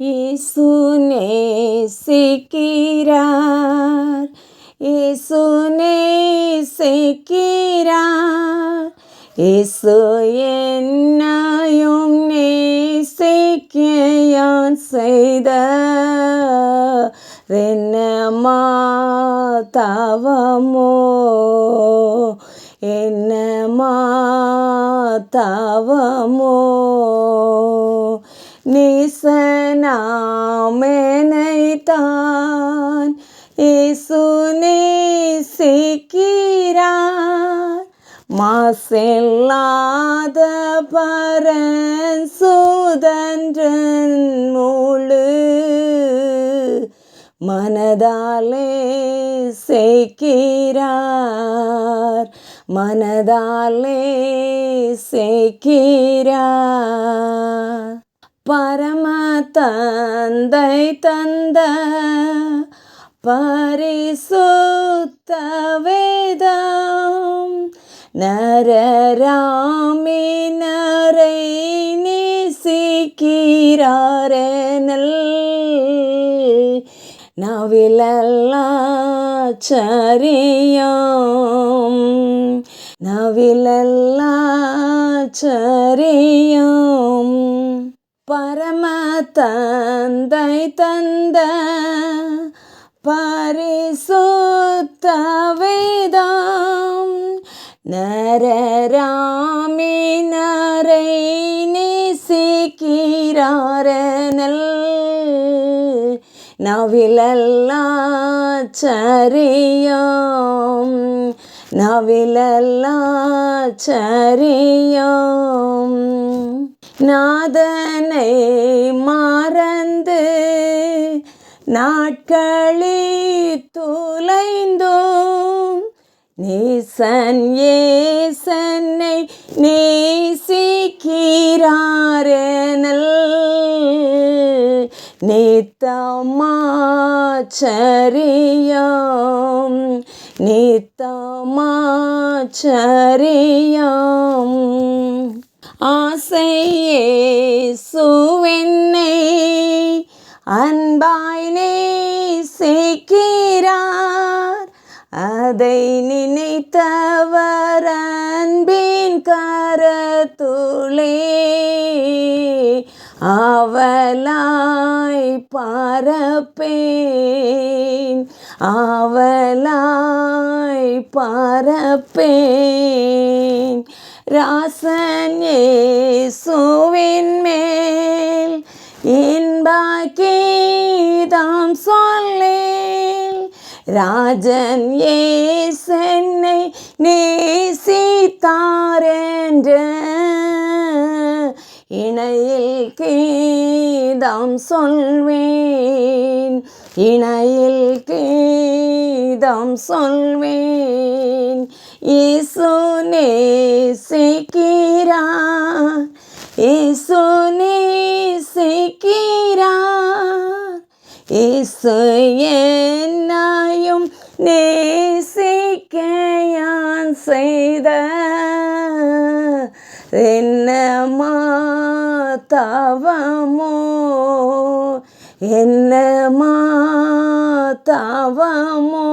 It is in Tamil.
இயேசு நேசிக்கிறார் இயேசு நேசிக்கிறார் இயேசு என்னையும் நேசிக்கையான் செய்த என்னமா தவமோ என்னமா தவமோ நேசனாமெனைத்தான். இயேசு நேசிக்கிறார். மாசெல்லாத பரன் சுதன்றன் முழு. மனதாலே சேக்கிறார். மனதாலே சேக்கிறார். பரம தந்தை தந்த பரிசுத்த வேதம் நரராமினரை நேசிக்கிறாரெனல். நவிலல்லாச்சரியம் நவிலல்லாச்சரியம் பரம தந்தை தந்த பரிசுத்த வேதம் நரராமினரை நேசிக்கிறாரனல். நவிலல்லாச்சரியம் நவிலல்லாச்சரியம். நாதனை மறந்து நாட்களி துளைந்தோம். நேசன் ஏசன்னை நேசிக்கிறாரெனல் நித்தமாச்சரியம் நித்தமாச்சரியம் அன்பாய் நேசிக்கிறார். அதை நினைத்தவர் அன்பின் கரத்துளே. அவலாய் பரப்பேன். அவலாய் பரப்பேன். ராசன் இயேசுவின் மேல் இன்பாக்கே இன்பகீதம் சொல்லேன். ராஜன் ஏசென்னை நேசித்தாரென்ற இணையில் கீதம் சொல்வேன். இணையில் கீதம் சொல்வேன். இயேசு நேசிக்கிறா இயேசு நேசிக்கிறா ஏசையும் என்னையும் நேசிக்க யான் செய்த என்னமா தவமோ என்னமா தவமோ